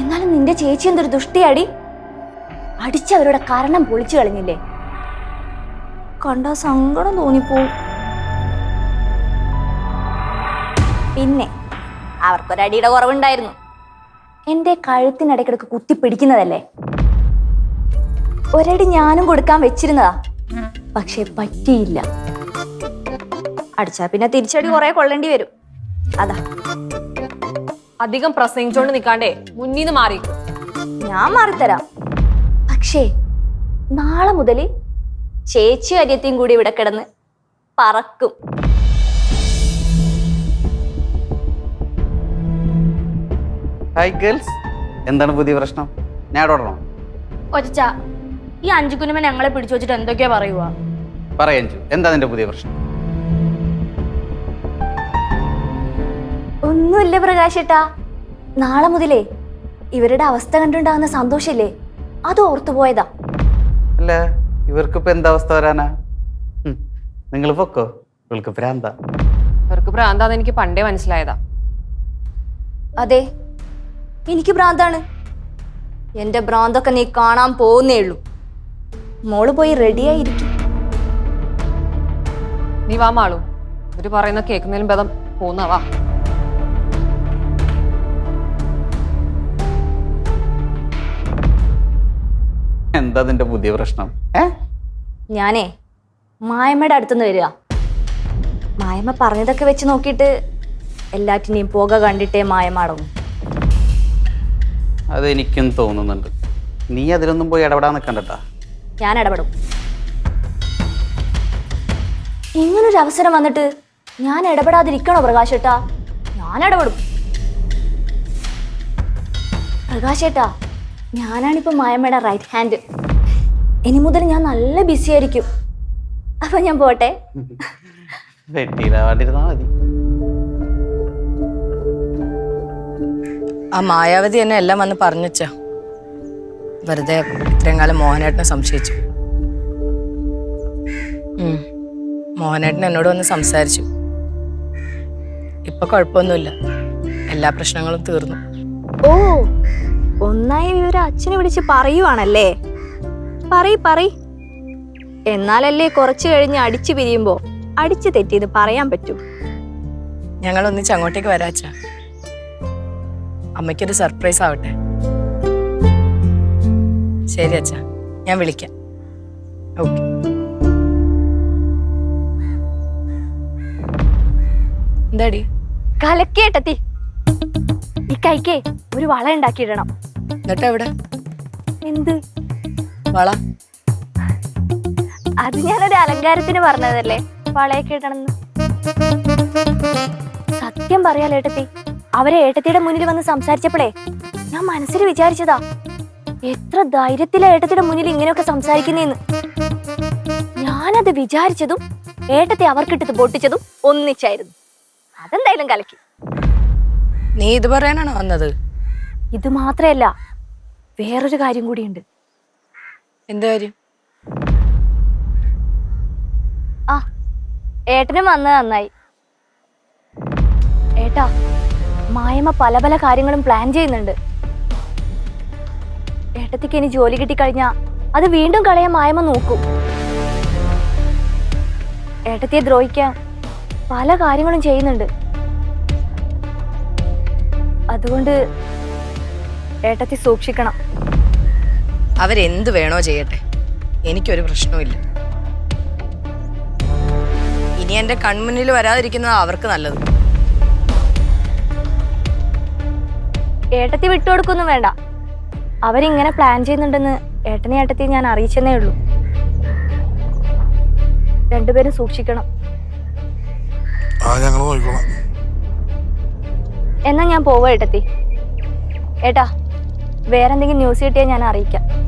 എന്നാലും നിന്റെ ചേച്ചി എന്തൊരു ദുഷ്ടിയാടി? അടിച്ചവരുടെ കാരണം പൊളിച്ചു കളഞ്ഞില്ലേ? കണ്ട സങ്കടം തോന്നിപ്പോവും. പിന്നെ അവർക്കൊരടിയുടെ കുറവുണ്ടായിരുന്നു. എന്റെ കഴുത്തിനിടയ്ക്കിടക്ക് കുത്തിപ്പിടിക്കുന്നതല്ലേ ഒരടി ഞാനും കൊടുക്കാൻ വെച്ചിരുന്നതാ. പക്ഷെ പറ്റിയില്ല. അടിച്ചാ പിന്നെ തിരിച്ചടി കുറെ കൊള്ളേണ്ടി വരും. അതാ. അധികം പ്രസംഗിച്ചോണ്ട് നിക്കാണ്ടേ മുന്നീന്ന് മാറിക്കും ഞാൻ മാറിത്തരാം. പക്ഷേ നാളെ മുതൽ ചേച്ചി അരിയത്തെയും കൂടി ഇവിടെ കിടന്ന് പറക്കും. ഹായ് ഗേൾസ് എന്താണ് പുതിയ പ്രശ്നം? ഞാൻ കൊച്ച ഈ അഞ്ചു കുഞ്ഞുമ ഞങ്ങളെ പിടിച്ചു വെച്ചിട്ട് എന്തൊക്കെയാ പറയുക പറയാൻ എന്താ നിന്റെ പുതിയ പ്രശ്നം? ഒന്നുമില്ല പ്രകാശേട്ടാ? നാളെ മുതലേ ഇവരുടെ അവസ്ഥ കണ്ടുണ്ടാകുന്ന സന്തോഷല്ലേ അത് ഓർത്തു പോയതാ. അല്ല? ഇവർക്കിപ്പോ എന്താ അവസ്ഥ വരാനാ? നിങ്ങൾ പൊക്കോ? ഇവൾക്ക് ഭ്രാന്ത. ഇവർക്ക് ഭ്രാന്താന്ന് എനിക്ക് പണ്ടേ മനസ്സിലായതാ. അതെ. എനിക്ക് ഭ്രാന്താണ്. എന്റെ ഭ്രാന്തൊക്കെ നീ കാണാൻ പോകുന്നേ ഉള്ളൂ. മോൾ പോയി റെഡിയായിരിക്കും. നീ വാ മാളു. ഇവർ പറയുന്ന കേൾക്കുന്നതിലും ഭേദം പോന്ന എന്താ നിന്റെ പുതിയ പ്രശ്നം? ഏ? ഞാനേ മായമ്മയുടെ അടുത്തുനിന്ന് വരിക. മായമ്മ പറഞ്ഞതൊക്കെ വെച്ച് നോക്കിയിട്ട് എല്ലാറ്റിനെയും പുക കണ്ടിട്ടേ മായമ്മ അടങ്ങും. അതെനിക്കും തോന്നുന്നുണ്ട്. നീ അതിലൊന്നും പോയി ഇടപെടാൻ നിൽക്കണ്ടട്ടാ. ഞാൻ ഇടപെടും. ഇങ്ങനൊരു അവസരം വന്നിട്ട് ഞാൻ ഇടപെടാതിരിക്കണോ പ്രകാശേട്ടാ ഞാൻ ഇടപെടും. പ്രകാശേട്ടാ ഞാനാണിപ്പോ മായമ്മയുടെ റൈറ്റ് ഹാൻഡ് ഇനി മുതൽ ഞാൻ നല്ല ബിസി ആയിരിക്കും. അപ്പൊ ഞാൻ പോട്ടെ. മതി. ആ മായാവതി എന്നെ എല്ലാം വന്ന് പറഞ്ഞുവച്ച വെറുതെ ഇത്രയും കാലം മോഹനേട്ടനെ സംശയിച്ചു. ഉം. മോഹനേട്ടൻ എന്നോട് വന്ന് സംസാരിച്ചു. ഇപ്പൊ കുഴപ്പമൊന്നുമില്ല. എല്ലാ പ്രശ്നങ്ങളും തീർന്നു. ഓ അച്ഛനെ വിളിച്ച് പറയുവാണല്ലേ? പറയ് പറയ്. എന്നാലല്ലേ കുറച്ചു കഴിഞ്ഞ് അടിച്ചു പിരിയുമ്പോ അടിച്ചു തെറ്റിയത് പറയാൻ പറ്റൂ. ഞങ്ങൾ ഒന്നിച്ച് അങ്ങോട്ടേക്ക് വരാച്ച അമ്മയ്ക്കൊരു സർപ്രൈസ് ആവട്ടെ. ശരി അച്ഛ. ഞാൻ വിളിക്കാം. ഓക്കെ എന്താടി? കലക്കേട്ടത്തി. ഈ കൈക്കേ ഒരു വള ഉണ്ടാക്കിയിടണം. എന്നിട്ട് എവിടെ എന്ത്? വള. അത് ഞാനൊരു അലങ്കാരത്തിന് പറഞ്ഞതല്ലേ? വളയൊക്കെ ഇടണമെന്ന്. സത്യം പറയാലോ ഏട്ടത്തി. അവരെ ഏട്ടത്തിയുടെ മുന്നിൽ വന്ന് സംസാരിച്ചപ്പോഴേ ഞാൻ മനസ്സിൽ വിചാരിച്ചതാ എത്ര ധൈര്യത്തിലാ ഏട്ടത്തിയുടെ മുന്നിൽ ഇങ്ങനെയൊക്കെ സംസാരിക്കുന്നേന്ന്. ഞാനത് വിചാരിച്ചതും ഏട്ടത്തെ അവർക്കിട്ടത് പൊട്ടിച്ചതും ഒന്നിച്ചായിരുന്നു. അതെന്തായാലും കലക്കി. നീ ഇത് പറയാനാണോ വന്നത്? ഇത് മാത്രമല്ല വേറൊരു കാര്യം കൂടിയുണ്ട്. എന്ത് കാര്യം? ആ ഏട്ടനും വന്നത് നന്നായി. ഏട്ടാ മായമ്മ പല പല കാര്യങ്ങളും പ്ലാൻ ചെയ്യുന്നുണ്ട്. ഏട്ടത്തിക്ക് ഇനി ജോലി കിട്ടിക്കഴിഞ്ഞാ അത് വീണ്ടും കളയാൻ മായമ്മ നോക്കും. ഏട്ടത്തിയെ ദ്രോഹിക്കാൻ പല കാര്യങ്ങളും ചെയ്യുന്നുണ്ട്. അതുകൊണ്ട് ഏട്ടത്തി സൂക്ഷിക്കണം. അവരെന്ത് വേണോ ചെയ്യട്ടെ. എനിക്കൊരു പ്രശ്നവുമില്ല. ഇനി എന്റെ കൺമുന്നിൽ വരാതിരിക്കുന്നത് അവർക്ക് നല്ലത്. ഏട്ടത്തി വിട്ടുകൊടുക്കൊന്നും വേണ്ട. അവരിങ്ങനെ പ്ലാൻ ചെയ്യുന്നുണ്ടെന്ന് ഏട്ടനെ ഏട്ടത്തി ഞാൻ അറിയിച്ചെന്നേ ഉള്ളൂ. രണ്ടുപേരും സൂക്ഷിക്കണം. ആ ഞങ്ങൾ നോക്കിക്കോളാം എന്നാ ഞാൻ പോവാ ഏട്ടത്തി. ഏട്ടാ വേറെന്തെങ്കിലും ന്യൂസ് കിട്ടിയാൽ ഞാൻ അറിയിക്കാം.